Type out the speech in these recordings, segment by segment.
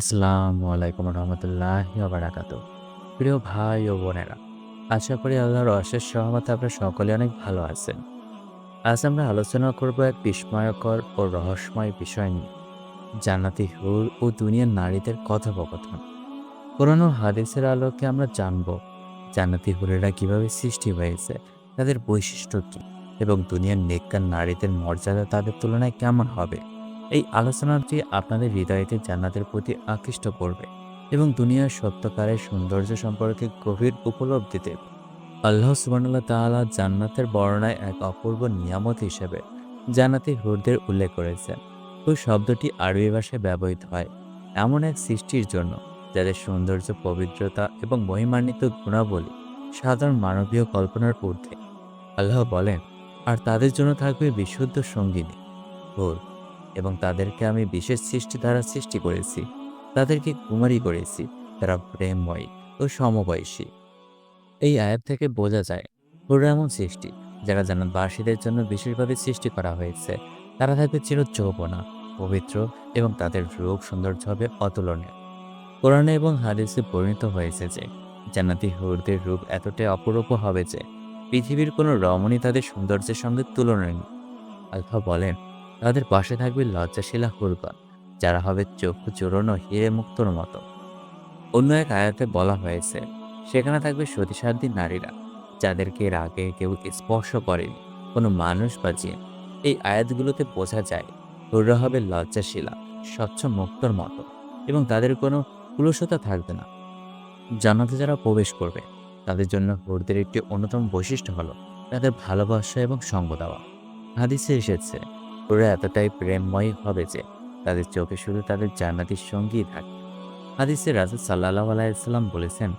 আসসালামু আলাইকুম রহমতুল্লাহ বারাকাত প্রিয় ভাই ও বোনেরা, আশা করি আল্লাহর অশেষ সহমতে আপনারা সকলে অনেক ভালো আছেন। আজ আমরা আলোচনা করব এক বিস্ময়কর ও রহস্যময় বিষয় নিয়ে, জান্নাতি হুর ও দুনিয়ার নারীদের কথোপকথন। ও হাদিসের আলোকে আমরা জানব, জান্নাতি হুরেরা কীভাবে সৃষ্টি হয়েছে, তাদের বৈশিষ্ট্য কী এবং দুনিয়ার নেককার নারীদের মর্যাদা তাদের তুলনায় কেমন হবে। এই আলোচনাটি আপনাদের হৃদয়তে জান্নাতের প্রতি আকৃষ্ট করবে এবং দুনিয়ার সত্যকারের সৌন্দর্য সম্পর্কে গভীর উপলব্ধি দেবে। আল্লাহ সুবানুল্লাহ তাআলা জান্নাতের বর্ণনায় এক অপূর্ব নিয়ামত হিসেবে জান্নাতি হুরদের উল্লেখ করেছেন। ওই শব্দটি আরবি ভাষায় ব্যবহৃত হয় এমন এক সৃষ্টির জন্য যাদের সৌন্দর্য, পবিত্রতা এবং মহিমান্বিত গুণাবলী সাধারণ মানবীয় কল্পনার ঊর্ধ্বে। আল্লাহ বলেন, আর তাদের জন্য থাকবে বিশুদ্ধ সঙ্গিনী। হুর এবং তাদেরকে আমি বিশেষ সৃষ্টি দ্বারা সৃষ্টি করেছি। তাদেরকে কুমারী করেছি। তারা প্রেমময় ও সমবয়সী। এই আয়াত থেকে বোঝা যায় হুররা এমন সৃষ্টি, যারা জান্নাতবাসীদের জন্য বিশেষভাবে সৃষ্টি করা হয়েছে। তারা থাকবে চির যৌবনা পবিত্র এবং তাদের রূপ সৌন্দর্য হবে অতুলনীয়। কোরআনে এবং হাদিসে পরিণত হয়েছে যে, জান্নাতি হুরদের রূপ এতটাই অপরূপ হবে যে, পৃথিবীর কোনো রমণী তাদের সৌন্দর্যের সঙ্গে তুলনায় নেই। আলফা বলেন তাদের পাশে থাকবে লজ্জাশীলা হুরগণ, যারা হবে চক্ষু চোরণ হিরে মুক্তর মতো। অন্য এক আয়াতে বলা হয়েছে, সেখানে থাকবে সতীসাধ্যী নারীরা, যাদেরকে এর আগে কেউ স্পর্শ করেনি, কোনো মানুষ বা জিন। এই আয়াতগুলোতে বোঝা যায়, হুররা হবে লজ্জাশীলা, স্বচ্ছ মুক্তর মতো, এবং তাদের কোনো কুলসতা থাকবে না। জান্নাতে যারা প্রবেশ করবে, তাদের জন্য হুরদের একটি অন্যতম বৈশিষ্ট্য হলো তাদের ভালোবাসা এবং সঙ্গ দেওয়া। হাদিসে এসেছে ওরা এতটাই প্রেমময় হবে যে তাদের চোখে শুধু তাদের জান্নাতির সঙ্গীই থাকে হাদিসে রাজা সাল্লাহ আলাইসাল্লাম বলেছেন,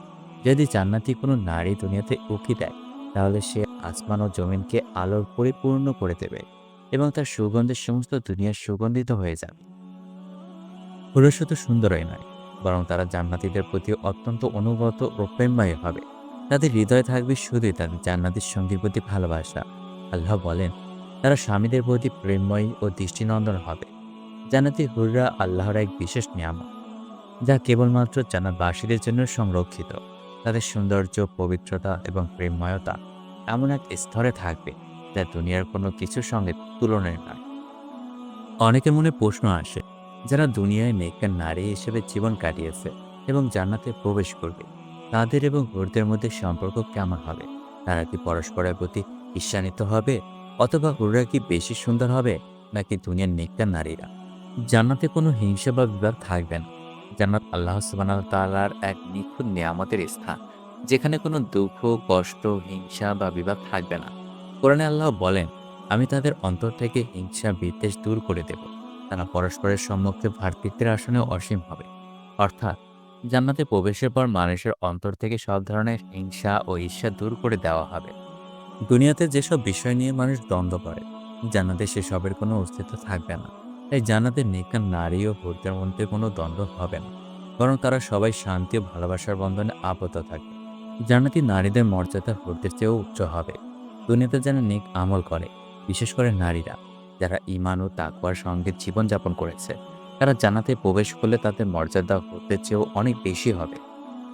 যদি জান্নাতি কোনো নারী দুনিয়াতে উকি দেয়, তাহলে সে আসমান ও জমিনকে আলোর পরিপূর্ণ করে দেবে এবং তার সুগন্ধের সমস্ত দুনিয়া সুগন্ধিত হয়ে যাবে। পুরো শুধু সুন্দরই নয়, বরং তারা জান্নাতিদের প্রতি অত্যন্ত অনুগত ও প্রেমময় হবে। তাদের হৃদয়ে থাকবে শুধুই তাদের জান্নাতির সঙ্গীর প্রতি ভালোবাসা। আল্লাহ বলেন তারা স্বামীদের প্রতি প্রেমময়ী ও দৃষ্টিনন্দন হবে, জান্নাতি হুররা আল্লাহর এক বিশেষ নিয়ামত, যা কেবলমাত্র জান্নাতবাসীদের জন্য সংরক্ষিত। তাদের সৌন্দর্য, পবিত্রতা এবং প্রেমময়তা এমন এক স্তরে থাকবে, যা দুনিয়ার কোনো কিছুর সঙ্গে তুলনায় নয়। অনেকের মনে প্রশ্ন আসে, যারা দুনিয়ায় নেককার নারী হিসেবে জীবন কাটিয়েছে এবং জান্নাতে প্রবেশ করবে, তাদের এবং হুরদের মধ্যে সম্পর্ক কেমন হবে? তারা কি পরস্পরের প্রতি ঈর্ষান্বিত হবে? অথবা হুররা কি বেশি সুন্দর হবে নাকি দুনিয়ার নেককার নারীরা? জান্নাতে কোনো হিংসা বা বিবাদ থাকবে না। জান্নাত আল্লাহ সুবাহ তালার এক নিখুঁত নিয়ামতের স্থান, যেখানে কোনো দুঃখ, কষ্ট, হিংসা বা বিবাদ থাকবে না। কোরআনে আল্লাহ বলেন, আমি তাদের অন্তর থেকে হিংসা, বিদ্বেষ দূর করে দেব। তারা পরস্পরের সম্মুখে ভাতৃত্বের আসনে অসীম হবে। অর্থাৎ জান্নাতে প্রবেশের পর মানুষের অন্তর থেকে সব ধরনের হিংসা ও ঈর্ষা দূর করে দেওয়া হবে। দুনিয়াতে যেসব বিষয় নিয়ে মানুষ দ্বন্দ্ব করে, জান্নাতে সেসবের কোনো অস্তিত্ব থাকবে না। তাই জান্নাতে নিকান নারী ও ভূতের মধ্যে কোনো দ্বন্দ্ব হবে না। বরং তারা সবাই শান্তি ও ভালোবাসার বন্ধনে আবদ্ধ থাকবে জান্নাতি নারীদের মর্যাদা ভূতের চেয়েও উচ্চ হবে। দুনিয়াতে যেন নেক আমল করে, বিশেষ করে নারীরা, যারা ইমান ও তাকওয়ার সঙ্গে জীবনযাপন করেছে। তারা জানাতে প্রবেশ করলে তাদের মর্যাদা ভূতের চেয়েও অনেক বেশি হবে।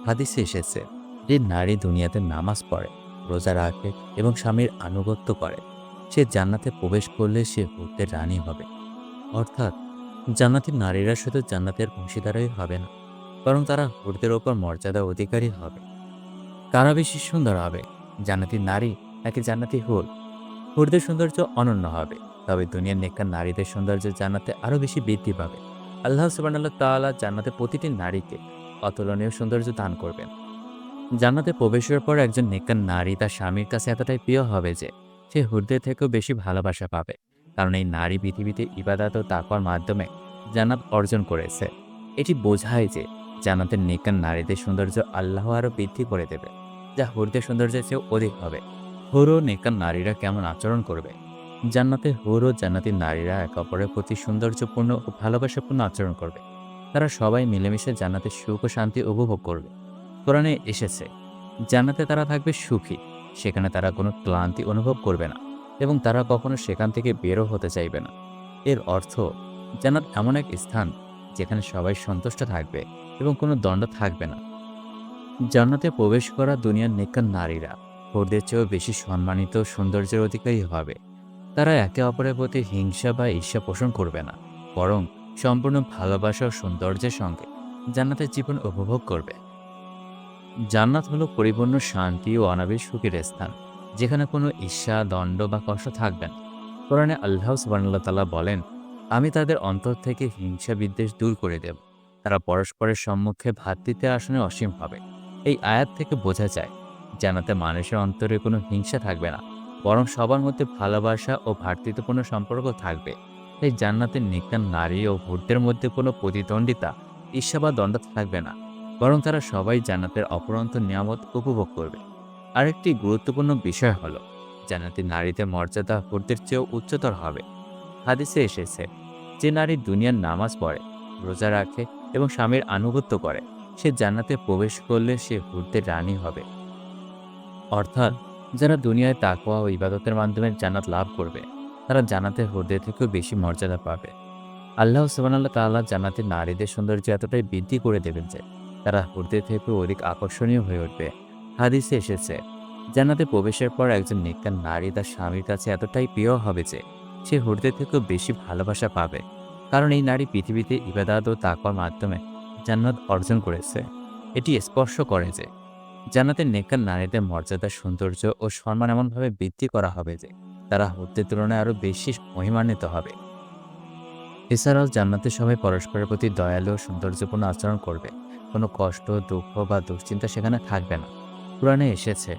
হাদিসে এসেছে যে নারী দুনিয়াতে নামাজ পড়ে রোজা রাখে এবং স্বামীর আনুগত্য করে। সে জান্নাতে প্রবেশ করলে সে ভূতের রানী হবে। অর্থাৎ, জান্নাতি নারীরা শুধু জান্নাতের অংশীদারই হবে না, বরং তারা হুরদের ওপর মর্যাদা অধিকারী হবে। কারা বেশি সুন্দর হবে, জান্নাতি নারী নাকি জান্নাতি হুর? হুরদের সৌন্দর্য অনন্য হবে, তবে দুনিয়ার নেককার নারীদের সৌন্দর্য জান্নাতে আরও বেশি বৃদ্ধি পাবে। আল্লাহ সুবাহ তাআলা জান্নাতে প্রতিটি নারীকে অতুলনীয় সৌন্দর্য দান করবেন। জান্নাতে প্রবেশের পর একজন নেককার নারী তার স্বামীর কাছে এতটাই প্রিয় হবে যে সে হুরদের থেকেও বেশি ভালোবাসা পাবে। কারণ এই নারী পৃথিবীতে ইবাদত ও তাকওয়ার মাধ্যমে জান্নাত অর্জন করেছে। এটি বোঝায় যে জান্নাতের নেককার নারীদের সৌন্দর্য আল্লাহ আরও বৃদ্ধি করে দেবে, যা হুরদের সৌন্দর্যের চেয়েও অধিক হবে। হুর ও নেককার নারীরা কেমন আচরণ করবে? জান্নাতে হুর ও জান্নাতের নারীরা এক অপরের প্রতি সৌন্দর্যপূর্ণ ও ভালোবাসাপূর্ণ আচরণ করবে। তারা সবাই মিলেমিশে জান্নাতের সুখ ও শান্তি উপভোগ করবে। কোরআনে এসেছে, জান্নাতে তারা থাকবে সুখী, সেখানে তারা কোনো ক্লান্তি অনুভব করবে না এবং তারা কখনো সেখান থেকে বেরো হতে চাইবে না। এর অর্থ, জান্নাত এমন এক স্থান যেখানে সবাই সন্তুষ্ট থাকবে এবং কোনো দণ্ড থাকবে না। জান্নাতে প্রবেশ করা দুনিয়ার নেককার নারীরা হোরদের চেয়েও বেশি সম্মানিত, সৌন্দর্যের অধিকারী হবে। তারা একে অপরের প্রতি হিংসা বা ঈর্ষা পোষণ করবে না, বরং সম্পূর্ণ ভালোবাসা ও সৌন্দর্যের সঙ্গে জান্নাতের জীবন উপভোগ করবে। জান্নাত হলো পরিপূর্ণ শান্তি ও অনাবিল সুখের স্থান, যেখানে কোনো ঈর্ষা, দণ্ড বা কষ্ট থাকবে না। কোরআনে আল্লাহ সুবানুল্লাহ বলেন, আমি তাদের অন্তর থেকে হিংসা বিদ্বেষ দূর করে দেব। তারা পরস্পরের সম্মুখে ভাত দিতে আসনে অসীম হবে। এই আয়াত থেকে বোঝা যায় জানাতে মানুষের অন্তরে কোনো হিংসা থাকবে না, বরং সবার মধ্যে ভালোবাসা ও ভ্রাতৃত্বপূর্ণ সম্পর্ক থাকবে। তাই জান্নাতের নিকান নারী ও ভূতদের মধ্যে কোনো প্রতিদ্বন্দ্বিতা, ঈর্ষা বা দণ্ড থাকবে না। বরং তারা সবাই জান্নাতের অপরন্ত নিয়ামত উপভোগ করবে। আরেকটি গুরুত্বপূর্ণ বিষয় হলো, জান্নাতি নারীদের মর্যাদা ভূতদের চেয়েও উচ্চতর হবে। হাদিসে এসেছে, যে নারী দুনিয়ার নামাজ পড়ে, রোজা রাখে এবং স্বামীর আনুগত্য করে, সে জান্নাতে প্রবেশ করলে সে হুরদের রানী হবে। অর্থাৎ, যারা দুনিয়ায় তাকওয়া ও ইবাদতের মাধ্যমে জান্নাত লাভ করবে, তারা জান্নাতে হুরদের থেকেও বেশি মর্যাদা পাবে। আল্লাহ সুবহানাল্লাহ তাআলা জান্নাতের নারীদের সৌন্দর্য এতটাই বৃদ্ধি করে দেবেন যে তারা হুরদের থেকেও অধিক আকর্ষণীয় হয়ে উঠবে। হাদিসে এসেছে, জান্নাতে প্রবেশের পর একজন নেককার নারী তার স্বামীর কাছে এতটাই প্রিয় হবে যে, সে হুরদের থেকেও বেশি ভালোবাসা পাবে। কারণ এই নারী পৃথিবীতে ইবাদাত ও তাকওয়ার মাধ্যমে জান্নাত অর্জন করেছে। এটি স্পর্শ করে যে, জান্নাতের নেককার নারীদের মর্যাদা, সৌন্দর্য ও সম্মান এমনভাবে বৃদ্ধি করা হবে যে, তারা হুরদের তুলনায় আরও বেশি মহিমান্বিত হবে। এছাড়াও জান্নাতে সবাই পরস্পরের প্রতি দয়ালু ও সৌন্দর্যপূর্ণ আচরণ করবে। কোনো কষ্ট, দুঃখ বা দুশ্চিন্তা সেখানে থাকবে না। পুরাণে এসেছে,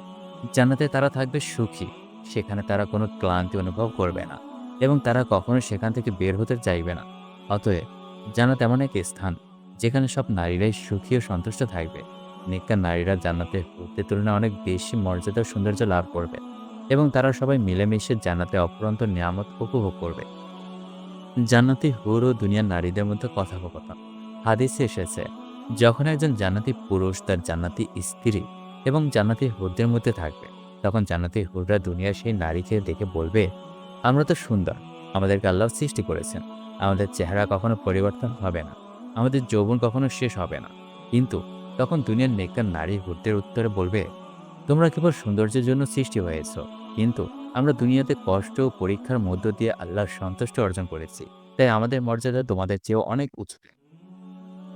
জান্নাতে তারা থাকবে সুখী, সেখানে তারা কোনো ক্লান্তি অনুভব করবে না এবং তারা কখনো সেখান থেকে বের হতে চাইবে না। অতএব জান্নাত এমন এক স্থান, যেখানে সব নারীরাই সুখী ও সন্তুষ্ট থাকবে। নিকা নারীরা জান্নাতে হতে তুলনায় অনেক বেশি মর্যাদা ও সৌন্দর্য লাভ করবে এবং তারা সবাই মিলেমিশে জান্নাতে অপরন্ত নিয়ামত উপভোগ করবে। জান্নাতি হুর ও দুনিয়ার নারীদের মধ্যে কথোপকথন। হাদিসে এসেছে যখন একজন জান্নাতি পুরুষ তার জান্নাতি স্ত্রী এবং জান্নাতি হুরদের মধ্যে থাকবে, তখন জান্নাতি হুররা দুনিয়ার সেই নারীকে দেখে বলবে, আমরা তো সুন্দর। আমাদেরকে আল্লাহ সৃষ্টি করেছেন। আমাদের চেহারা কখনো পরিবর্তন হবে না। আমাদের যৌবন কখনো শেষ হবে না। কিন্তু তখন দুনিয়ার নেককার নারী হুরদের উত্তরে বলবে, তোমরা কেবল সৌন্দর্যের জন্য সৃষ্টি হয়েছ, কিন্তু আমরা দুনিয়াতে কষ্ট ও পরীক্ষার মধ্য দিয়ে আল্লাহর সন্তুষ্ট অর্জন করেছি। তাই আমাদের মর্যাদা তোমাদের চেয়েও অনেক উঁচু।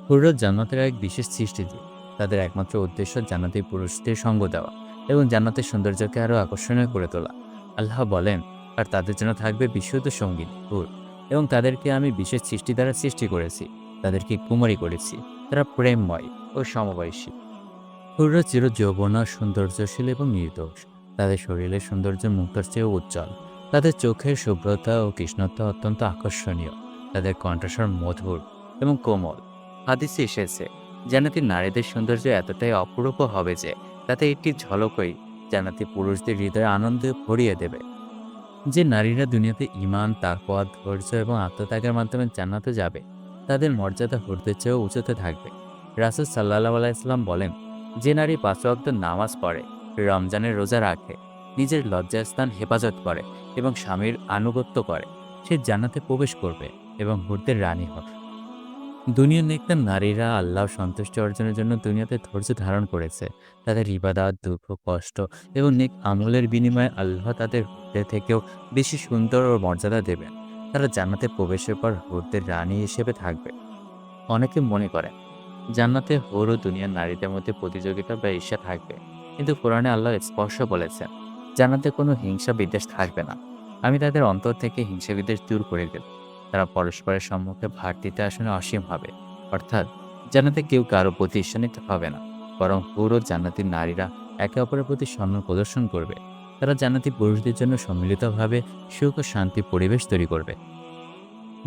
হুররা জান্নাতের এক বিশেষ সৃষ্টি সৃষ্টিজীব তাদের একমাত্র উদ্দেশ্য জান্নাতি পুরুষদের সঙ্গ দেওয়া এবং জান্নাতের সৌন্দর্যকে আরও আকর্ষণীয় করে তোলা। আল্লাহ বলেন, আর তাদের জন্য থাকবে বিশুদ্ধ সংগীত, হুর এবং তাদেরকে আমি বিশেষ সৃষ্টি দ্বারা সৃষ্টি করেছি। তাদেরকে কুমারী করেছি। তারা প্রেমময় ও সমবয়সী। হুররা চির যৌবনা, সৌন্দর্যশীল এবং নির্দোষ। তাদের শরীরের সৌন্দর্য মুক্তার চেয়েও উজ্জ্বল। তাদের চোখের শুভ্রতা ও কৃষ্ণতা অত্যন্ত আকর্ষণীয়। তাদের কণ্ঠস্বর মধুর এবং কোমল। হাদিসে এসেছে জানাতি নারীদের সৌন্দর্য এতটাই অপরূপ হবে যে তাতে একটি ঝলকই জানাতি পুরুষদের হৃদয়ে আনন্দে ভরিয়ে দেবে। যে নারীরা দুনিয়াতে ইমান তাকওয়া, ধৈর্য এবং আত্মত্যাগের মাধ্যমে জান্নাতে যাবে, তাদের মর্যাদা হুরদের চেয়েও উঁচুতে থাকবে। রাসুল সাল্লাহ আলাইসলাম বলেন, যে নারী পাঁচ ওয়াক্ত নামাজ পড়ে, রমজানের রোজা রাখে, নিজের লজ্জাস্থান হেফাজত করে এবং স্বামীর আনুগত্য করে, সে জান্নাতে প্রবেশ করবে এবং হুরদের রানী হবে দুনিয়ার নেকটার নারীরা আল্লাহ সন্তুষ্টি অর্জনের জন্য দুনিয়াতে ধৈর্য ধারণ করেছে। তাদের ইবাদাত, দুঃখ, কষ্ট এবং নেক আমলের বিনিময়ে আল্লাহ তাদের হুরদের থেকেও বেশি সুন্দর ও মর্যাদা দেবেন। তারা জান্নাতে প্রবেশের পর হুরদের রানী হিসেবে থাকবে। অনেকে মনে করেন, জান্নাতে হুর ও দুনিয়ার নারীদের মধ্যে প্রতিযোগিতা বা ঈর্ষা থাকবে। কিন্তু কোরআনে আল্লাহ স্পর্শ বলেছেন, জান্নাতে কোনো হিংসা বিদ্বেষ থাকবে না। আমি তাদের অন্তর থেকে হিংসা বিদ্বেষ দূর করে দেব। তারা পরস্পরের সম্মুখে ভার দিতে আসলে অসীম হবে। অর্থাৎ জান্নাতে কেউ কারও প্রতি ঈর্ষান্বিত হবে না। বরং পুরো জান্নাতির নারীরা একে অপরের প্রতি সম্মান প্রদর্শন করবে। তারা জান্নাতি পুরুষদের জন্য সম্মিলিতভাবে সুখ ও শান্তি পরিবেশ তৈরি করবে।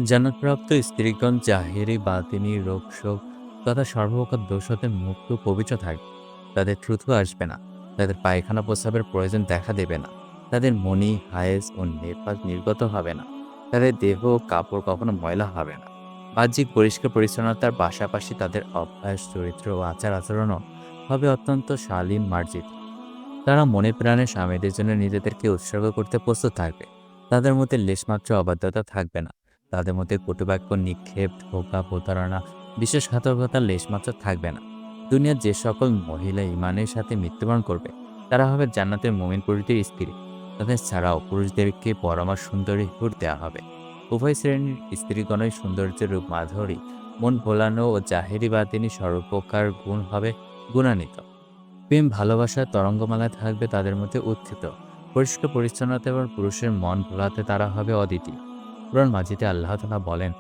জান্নাতপ্রাপ্ত স্ত্রীগণ জাহেরি, বাতিনি রোগ শোক তথা সর্বপ্রকার দোষ হতে মুক্ত পবিত্র থাকবে। তাদের থ্রুথু আসবে না। তাদের পায়খানা প্রস্রাবের প্রয়োজন দেখা দেবে না। তাদের মনি, হায়েস ও নেপাল নির্গত হবে না। তাদের দেহ ও কাপড় কখনো ময়লা হবে না। বাহ্যিক পরিষ্কার পরিচ্ছন্নতার পাশাপাশি তাদের অভ্যাস, চরিত্র ও আচার আচরণও হবে অত্যন্ত শালীন, মার্জিত। তারা মনে প্রাণে স্বামীদের জন্য নিজেদেরকে উৎসর্গ করতে প্রস্তুত থাকবে। তাদের মধ্যে লেশমাত্র অবাধ্যতা থাকবে না। তাদের মধ্যে কটুবাক্য, নিক্ষেপ, ধোকা, প্রতারণা বিশ্বাসঘাতকতার লেশমাত্র থাকবে না। দুনিয়ার যে সকল মহিলা ইমানের সাথে মৃত্যুবরণ করবে, তারা হবে জান্নাতের মোমিন পুরুষদের স্ত্রী। তাদের ছাড়াও পুরুষদেরকে পরমা সুন্দরী হুর দেওয়া হবে। উভয় শ্রেণির স্ত্রীগণের সৌন্দর্যের রূপ মাধুরী, মন ভোলানো ও জাহেরি বাদিনী সর্বপ্রকার গুণ হবে গুণান্বিত। প্রেম ভালোবাসার তরঙ্গমালায় থাকবে তাদের মধ্যে উত্থিত। পরিষ্কার পরিচ্ছন্নতা এবং পুরুষের মন ভোলাতে তারা হবে অদিতি পুরাণ মাজিতে আল্লাহ তালা বলেন,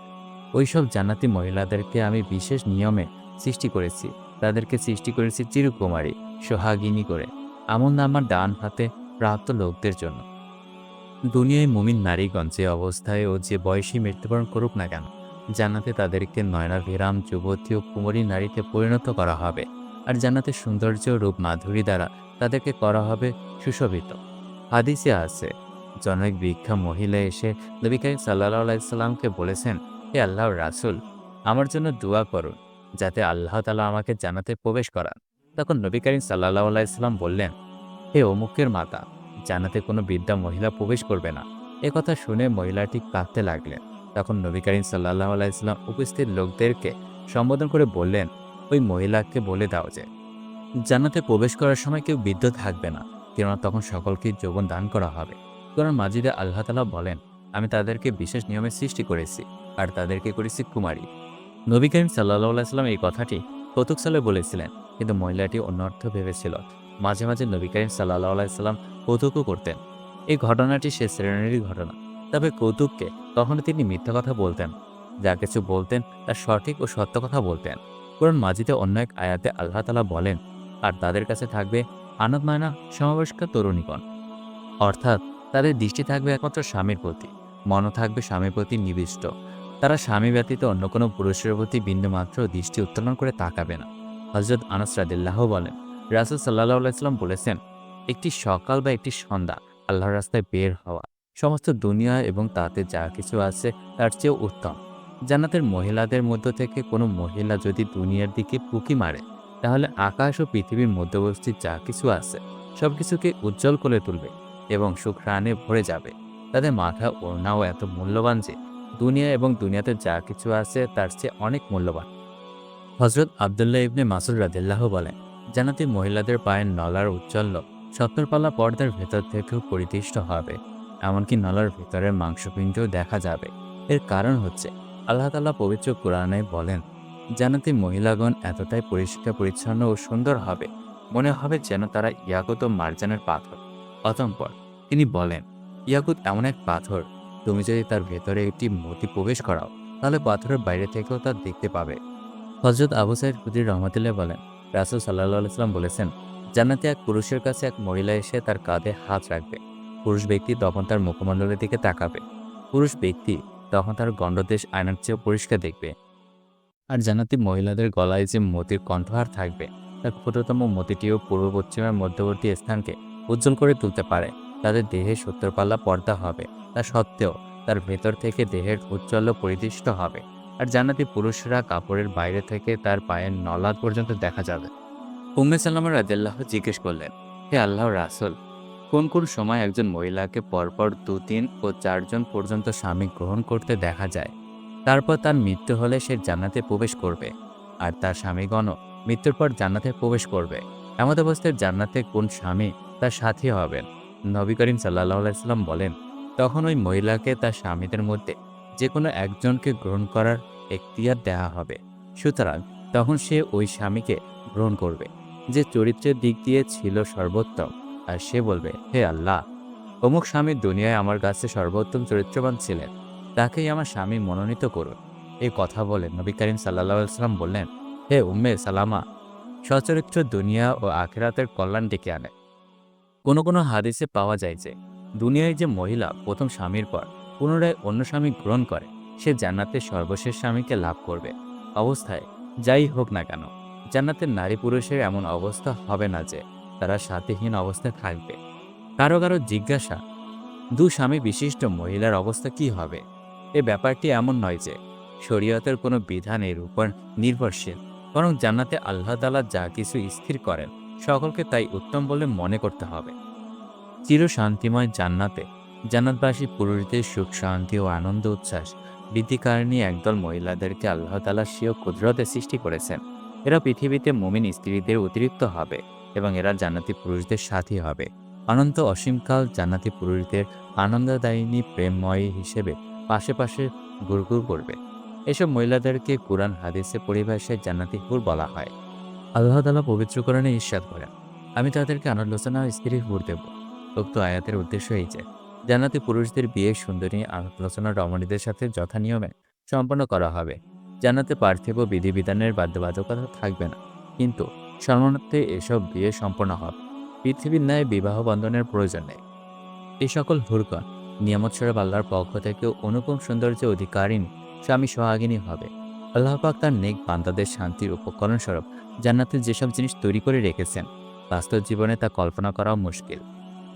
ওইসব জান্নাতি মহিলাদেরকে আমি বিশেষ নিয়মে সৃষ্টি করেছি। তাদেরকে সৃষ্টি করেছি চিরকুমারী, সোহাগিনী করে। আমন আমার ডান হাতে প্রাপ্ত লোকদের জন্য। দুনিয়ায় মুমিন নারীগণ যে অবস্থায় ও যে বয়সী মৃত্যুবরণ করুক না কেন, জান্নাতে তাদেরকে নয়নাভিরাম, যুবতী ও কুমারী নারীতে পরিণত করা হবে আর জান্নাতের সৌন্দর্য, রূপ, মাধুরী দ্বারা তাদেরকে করা হবে সুশোভিত। হাদিসে আছে, জনক ভিক্ষা মহিলা এসে নবী করিম বলেছেন, হে আল্লাহর রাসূল, আমার জন্য দোয়া করুন, যাতে আল্লাহ তালা আমাকে জানাতে প্রবেশ করান। তখন নবী করিম সাল্লাহ আলাইসাল্লাম বললেন হে অমুকের মাতা, জান্নাতে কোনো বিদ্যা মহিলা প্রবেশ করবে না। এ কথা শুনে মহিলাটি কাঁদতে লাগলেন। তখন নবী করিম সাল্লাহ আলাইসাল্লাম উপস্থিত লোকদেরকে সম্বোধন করে বললেন, ওই মহিলাকে বলে দাও যে, জান্নাতে প্রবেশ করার সময় কেউ বিদ্য থাকবে না। কেননা তখন সকলকে যৌবন দান করা হবে। কোরআন মাজিদে আল্লাহ তালা বলেন, আমি তাদেরকে বিশেষ নিয়মে সৃষ্টি করেছি, আর তাদেরকে করেছি কুমারী। নবী করিম সাল্লাহ সাল্লাম এই কথাটি কৌতুক সালে বলেছিলেন, কিন্তু মহিলাটি অন্য অর্থ ভেবেছিল মাঝে মাঝে নবী করিম সাল্লাহ সাল্লাম কৌতুকও করতেন। এই ঘটনাটি সে শ্রেণীরই ঘটনা। তবে কৌতুককে কখনো তিনি মিথ্যা কথা বলতেন। যা কিছু বলতেন তার সঠিক ও সত্য কথা বলতেন। কোরআন মাজিদে অন্য এক আয়াতে আল্লাহ তালা বলেন, আর তাদের কাছে থাকবে আনন্দ মায়না সমাবেশকা তরুণীগণ। অর্থাৎ তাদের দৃষ্টি থাকবে একমাত্র স্বামীর প্রতি, মনও থাকবে স্বামীর প্রতি নিবিষ্ট। তারা স্বামী ব্যতীত অন্য কোনো পুরুষের প্রতি বিন্দুমাত্র দৃষ্টি উত্তোলন করে তাকাবে না। হজরত আনস রাদিল্লাহ বলেন রাসুল সাল্লাহ আলাইসাল্লাম বলেছেন, একটি সকাল বা একটি সন্ধ্যা আল্লাহর রাস্তায় বের হওয়া, সমস্ত দুনিয়া এবং তাতে যা কিছু আছে তার চেয়েও উত্তম। জান্নাতের মহিলাদের মধ্য থেকে কোনো মহিলা যদি দুনিয়ার দিকে পুকি মারে, তাহলে আকাশ ও পৃথিবীর মধ্যবর্তী যা কিছু আছে সব কিছুকে উজ্জ্বল করে তুলবে এবং সুখরানে ভরে যাবে। তাদের মাথা ওড়নাও এত মূল্যবান যে দুনিয়া এবং দুনিয়াতে যা কিছু আছে তার চেয়ে অনেক মূল্যবান। হজরত আবদুল্লাহ ইবনে মাসুদ রাদিল্লাহ বলেন জানাতি মহিলাদের পায়ের নলার উজ্জ্বল্য সত্তরপাল্লা পর্দার ভেতর থেকেও পরিতিষ্ঠ হবে, এমনকি নলার ভেতরের মাংসপিণ্ডও দেখা যাবে। এর কারণ হচ্ছে, আল্লাহ তাল্লাহ পবিত্র কোরআনে বলেন জানাতি মহিলাগণ এতটাই পরিষ্কার, পরিচ্ছন্ন ও সুন্দর হবে, মনে হবে যেন তারা ইয়াকুত ও মার্জানের পাথর। অতঃপর তিনি বলেন, ইয়াকুত এমন এক পাথর, তুমি যদি তার ভেতরে একটি মতি প্রবেশ করাও, তাহলে পাথরের বাইরে থেকেও তা দেখতে পাবে। হজরত আবু সাইদ খুদির রহমতুল্লাহ বলেন রাসুল সাল্লাহ বলেছেন, জান্নাতে এক পুরুষের কাছে এক মহিলা এসে তার কাঁধে হাত রাখবে। পুরুষ ব্যক্তি তখন তার মুখমণ্ডলের দিকে তাকাবে। পুরুষ ব্যক্তি তখন তার গণ্ডদেশ আয়নার চেয়েও পরিষ্কার দেখবে। আর জান্নাতি মহিলাদের গলায় যে মতির কণ্ঠহার থাকবে, তার ক্ষুদ্রতম মতিটিও পূর্ব পশ্চিমের মধ্যবর্তী স্থানকে উজ্জ্বল করে তুলতে পারে। তাদের দেহে সত্তর পাল্লা পর্দা হবে। তা সত্ত্বেও তার ভেতর থেকে দেহের উজ্জ্বল্য পরিদৃষ্ট হবে। আর জান্নাতি পুরুষরা কাপড়ের বাইরে থেকে তার পায়ের নলাদ পর্যন্ত দেখা যাবে। উম্মে সাল্লামা রাজিয়াল্লাহ জিজ্ঞেস করলেন, হে আল্লাহ রাসুল, কোন কোন সময় একজন মহিলাকে পরপর দু তিন ও চারজন পর্যন্ত স্বামী গ্রহণ করতে দেখা যায়, তারপর তার মৃত্যু হলে সে জান্নাতে প্রবেশ করবে আর তার স্বামীগণও মৃত্যুর পর জান্নাতে প্রবেশ করবে। এমত অবস্থায় জান্নাতে কোন স্বামী তার সাথী হবেন? নবী করিম সাল্লাহ আলাইসাল্লাম বলেন, তখন ওই মহিলাকে তার স্বামীদের মধ্যে যে কোনো একজনকে গ্রহণ করার এখতিয়ার দেওয়া হবে। সুতরাং তখন সে ওই স্বামীকে গ্রহণ করবে, যে চরিত্রের দিক দিয়ে ছিল সর্বোত্তম। আর সে বলবে, হে আল্লাহ, অমুক স্বামী দুনিয়ায় আমার কাছে সর্বোত্তম চরিত্রবান ছিলেন। তাকেই আমার স্বামী মনোনীত করুন। এই কথা বলে নবী করিম সাল্লাহ সাল্লাম বললেন, হে উম্মে সালামা, সচরিত্র দুনিয়া ও আখেরাতের কল্যাণ ডেকে আনে। কোনো কোনো হাদিসে পাওয়া যায় যে, দুনিয়ায় যে মহিলা প্রথম স্বামীর পর পুনরায় অন্য স্বামী গ্রহণ করে, সে জান্নাতের সর্বশেষ স্বামীকে লাভ করবে। অবস্থায়, যাই হোক না কেন, জান্নাতের নারী পুরুষের এমন অবস্থা হবে না যে, তারা সাথীহীন অবস্থায় থাকবে। কারও কারও জিজ্ঞাসা, দু স্বামী বিশিষ্ট মহিলার অবস্থা কি হবে? এ ব্যাপারটি এমন নয় যে, শরীয়তের কোনো বিধানের উপর নির্ভরশীল, বরং জান্নাতে আল্লাহ তালা যা কিছু স্থির করেন, সকলকে তাই উত্তম বলে মনে করতে হবে। চির শান্তিময় জান্নাতে জান্নাতবাসী পুরুষদের সুখ, শান্তি ও আনন্দ উচ্ছ্বাস বৃদ্ধিকারিণী একদল মহিলাদেরকে আল্লাহ তালা স্বীয় কুদরতে সৃষ্টি করেছেন। এরা পৃথিবীতে মুমিন স্ত্রীদের অতিরিক্ত হবে এবং এরা জান্নাতি পুরুষদের সাথী হবে। অনন্ত অসীমকাল জান্নাতি পুরুষদের আনন্দদায়িনী, প্রেমময় হিসেবে পাশে পাশে গুড়গুড় করবে। এসব মহিলাদেরকে কোরআন, হাদিসে পরিভাষায় জান্নাতি হুর বলা হয়। আল্লাহ তালা পবিত্রকরণে ঈর্ষাদ করেন, আমি তাদেরকে আনলোচনা স্ত্রী হুর দেব। উক্ত আয়াতের উদ্দেশ্য এই যে জান্নাতি পুরুষদের বিয়ে সুন্দরী আলোচনা রমণীদের সাথে যথানিয়মে সম্পন্ন করা হবে। জান্নাতে পার্থিব বিধিবিধানের বাধ্যবাধকতা থাকবে না। কিন্তু সম্মানার্থে এসব বিয়ে সম্পন্ন হবে। পৃথিবীর ন্যায় বিবাহ বন্ধনের প্রয়োজন নেই। এই সকল হুরকন নিয়ামত স্বরূপ আল্লাহর পক্ষ থেকে অনুপম সৌন্দর্যের অধিকারিণী স্বামী সোহাগিনী হবে। আল্লাহ পাক তার নেক বান্দাদের শান্তির উপকরণ স্বরূপ জান্নাতে যেসব জিনিস তৈরি করে রেখেছেন, বাস্তব জীবনে তা কল্পনা করাও মুশকিল।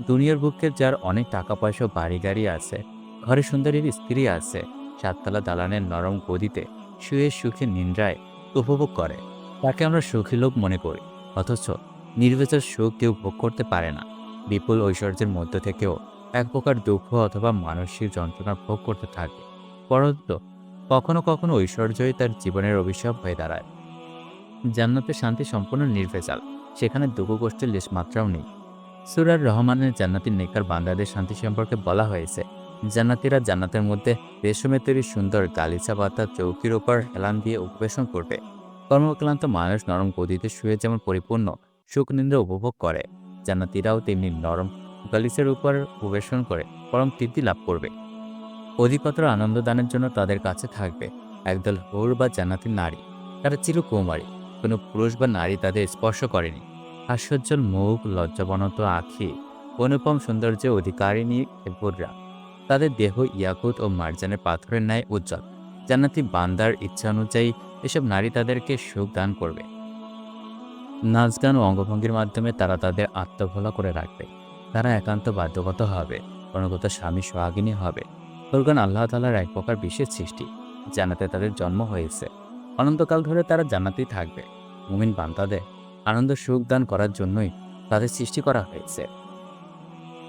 দুনিয়ার বুকে যার অনেক টাকা পয়সা বাড়ি গাড়ি আছে, ঘরে সুন্দরীর স্ত্রী আছে, সাততলা দালানের নরম গদিতে শুয়ে সুখে নিন্দ্রায় উপভোগ করে। তাকে আমরা সুখী লোক মনে করি, অথচ নির্বেচার সুখ কেউ ভোগ করতে পারে না। বিপুল ঐশ্বর্যের মধ্য থেকেও এক প্রকার দুঃখ অথবা মানসিক যন্ত্রণা ভোগ করতে থাকে। পরন্ত কখনো কখনো ঐশ্বর্যই তার জীবনের অভিশাপ হয়ে দাঁড়ায়। জান্নাতে শান্তি সম্পূর্ণ নির্ভেজাল, সেখানে দুঃখ কষ্টের লেশ মাত্রাও নেই। সুরার রহমানের জান্নাতির নেকার বান্দাদের শান্তি সম্পর্কে বলা হয়েছে। জান্নাতিরা জান্নাতের মধ্যে রেশমে তৈরি সুন্দর গালিচা পাতা, চৌকির ওপর হেলান দিয়ে উপবেশন করবে। কর্মক্লান্ত মানুষ নরম গদিতে শুয়ে যেমন পরিপূর্ণ সুখ নিন্দ্রা উপভোগ করে, জান্নাতিরাও তেমনি নরম গালিচার উপর উপবেশন করে পরম তৃপ্তি লাভ করবে। অধিকতর আনন্দদানের জন্য তাদের কাছে থাকবে একদল হোর বা জান্নাতি নারী। তারা চিরকুমারী, কোনো পুরুষ বা নারী তাদের স্পর্শ করেনি। হাস্যোজ্জ্বল মুখ, লজ্জাবনত আখি, অনুপম সৌন্দর্যের অধিকারিণী খেপুররা তাদের দেহ ইয়াকুত ও মার্জানের পাথরের ন্যায় উজ্জ্বল। জান্নাতি বান্দার ইচ্ছা অনুযায়ী এসব নারী তাদেরকে সুখ দান করবে। নাচ গান ও অঙ্গভঙ্গির মাধ্যমে তারা তাদের আত্মভোলা করে রাখবে। তারা একান্ত বাধ্যগত হবে, অনুগত স্বামী সোহাগিনী হবে। ফোরগান আল্লাহ তালার এক প্রকার বিশেষ সৃষ্টি জানাতে তাদের জন্ম হয়েছে। অনন্তকাল ধরে তারা জান্নাতেই থাকবে। মুমিন বান্দাদের আনন্দ সুখ দান করার জন্যই তাদের সৃষ্টি করা হয়েছে।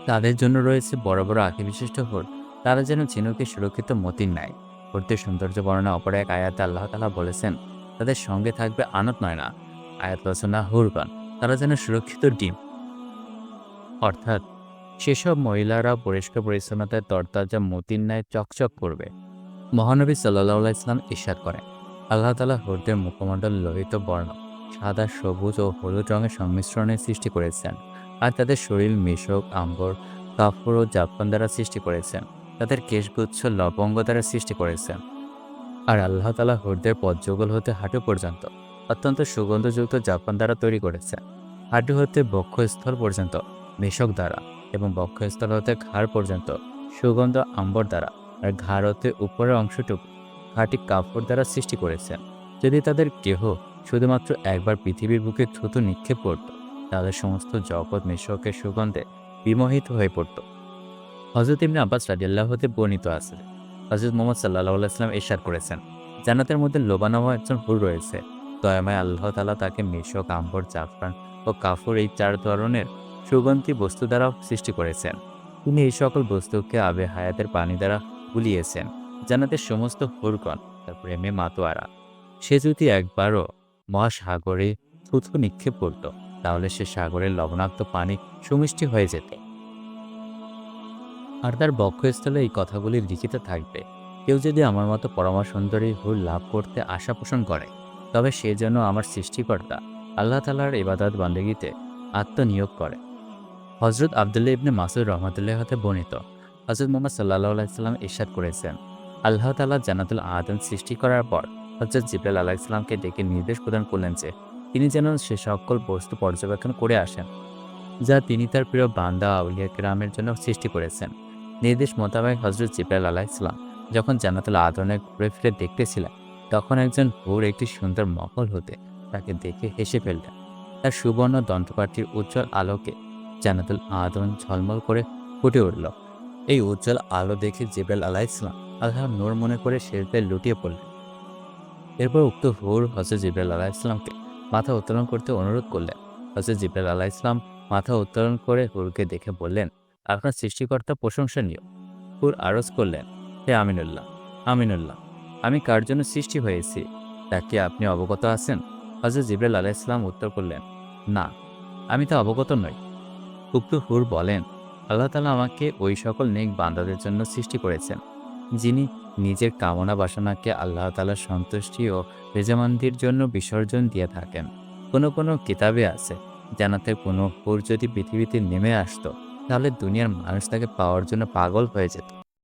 তাদের জন্য রয়েছে বড় বড় আঁকি বিশিষ্ট হোর তারা যেন ঝিনুকে সুরক্ষিত মতির ন্যায়। হোরদের সৌন্দর্য বর্ণনা অপর এক আয়াতে আল্লাহ তালা বলেছেন, তাদের সঙ্গে থাকবে আনত নয় না। আয়াত রচনা হুরগণ তারা যেন সুরক্ষিত ডিম। অর্থাৎ, সেসব মহিলারা পরিষ্কার পরিচ্ছন্নতায় তরতাজা মতির ন্যায় চকচক করবে। মহানবী সাল্লাহ ইসলাম ইস্বাদ করেন। আল্লাহ তালা হরদের মুখমণ্ডল লোহিত বর্ণ। সাদা, সবুজ ও হলুদ রঙের সংমিশ্রণের সৃষ্টি করেছেন আর তাদের শরীর মেশক, আম্বর কাপড় ও জাপান দ্বারা সৃষ্টি করেছেন। তাদের কেশগুচ্ছ, লবঙ্গ দ্বারা সৃষ্টি করেছেন। আর আল্লাহ তালা হরদের পদ্মগোল হতে হাঁটু পর্যন্ত, অত্যন্ত সুগন্ধযুক্ত জাপান দ্বারা তৈরি করেছেন। হাঁটু হতে বক্ষস্থল পর্যন্ত, মেশক দ্বারা এবং বক্ষস্থল হতে ঘাড় পর্যন্ত, সুগন্ধ আম্বর দ্বারা আর ঘাড় হতে উপরের অংশটুকু খাঁটি কাপড় দ্বারা সৃষ্টি করেছেন। যদি তাদের কেহ শুধুমাত্র একবার পৃথিবীর বুকে থুতু নিক্ষেপ করত, তাহলে সমস্ত জগৎ মেশকের সুগন্ধে বিমোহিত হয়ে পড়ত। হজরত ইমনি আব্বাস রাজিয়াল্লাহ হতে বর্ণিত আছে হজরত মোহাম্মদ সাল্লাহ ইসলাম এশার করেছেন, জান্নাতের মধ্যে লোবানামা একজন হুর রয়েছে, দয়াময় আল্লাহ তালা তাকে মেশক আম্বর, জাফরান ও কাফুর এই চার ধরনের সুগন্ধি বস্তু দ্বারা সৃষ্টি করেছেন। তিনি এই সকল বস্তুকে আবে হায়াতের পানি দ্বারা গুলিয়েছেন জান্নাতের সমস্ত হুরগণ তার প্রেমে মাতোয়ারা। সে যদি একবারও মহাসাগরে থুথু নিক্ষেপ করত। তাহলে সে সাগরের লবণাক্ত পানি সুমিষ্টি হয়ে যেত। আর তার বক্ষস্থলে এই কথাগুলি লিখিত থাকবে। কেউ যদি আমার মতো পরমা সুন্দরী হুর লাভ করতে আশা পোষণ করে, তবে সে যেন আমার সৃষ্টিকর্তা, আল্লাহ তালার ইবাদত বান্দেগিতে আত্মনিয়োগ করে। হজরত আবদুল্লাহ ইবনে মাসুদ রহমতুল্লাহ হতে বর্ণিত। হজরত মোহাম্মদ সাল্লাহ আলাইসাল্লাম ইরশাদ করেছেন, আল্লাহ তালা জান্নাতুল আদম সৃষ্টি করার পর হজরত জিব্রাল আলাহ ইসলামকে ডেকে নির্দেশ প্রদান করলেন যে, তিনি যেন সে সকল বস্তু পর্যবেক্ষণ করে আসেন, যা তিনি তার প্রিয় বান্দা আউলিয়া গ্রামের জন্য সৃষ্টি করেছেন। নির্দেশ মোতাবেক হজরত জিব্রাল আলাহ ইসলাম যখন জান্নাতুল আদনে ঘুরে ফিরে দেখতেছিলেন, তখন একজন ভোর একটি সুন্দর মহল হতে তাকে দেখে হেসে ফেললেন। তার সুবর্ণ দন্তপাটির উজ্জ্বল আলোকে জান্নাতুল আদন ঝলমল করে ফুটে উঠল। এই উজ্জ্বল আলো দেখে জিব্রাল আলাহ ইসলাম আল্লাহ নূর মনে করে শেরপে লুটিয়ে পড়লেন। এরপর উক্ত হুর হজরত জিব্রাল আলাহ ইসলামকে মাথা উত্তোলন করতে অনুরোধ করলেন। হজরত জিব্রাল আলাহ ইসলাম মাথা উত্তোলন করে হুরকে দেখে বললেন, আপনার সৃষ্টিকর্তা প্রশংসনীয়। হুর আরজ করলেন, হে আমিনুল্লাহ আমিনুল্লাহ, আমি কার জন্য সৃষ্টি হয়েছি, তা কি আপনি অবগত আছেন? হজরত জিব্রাইল আলাহ ইসলাম উত্তর করলেন, না, আমি তা অবগত নই। উক্ত হুর বলেন, আল্লাহ তালা আমাকে ওই সকল নেক বান্দাদের জন্য সৃষ্টি করেছেন। যিনি নিজের কামনা বাসনাকে আল্লাহ তালার সন্তুষ্টি ও রেজামান্দির জন্য বিসর্জন দিয়ে থাকেন। কোনো কোনো কিতাবে আছে জানাতে কোনো হুর যদি পৃথিবীতে নেমে আসতো, তাহলে দুনিয়ার মানুষ তাকে পাওয়ার জন্য পাগল হয়ে যেত।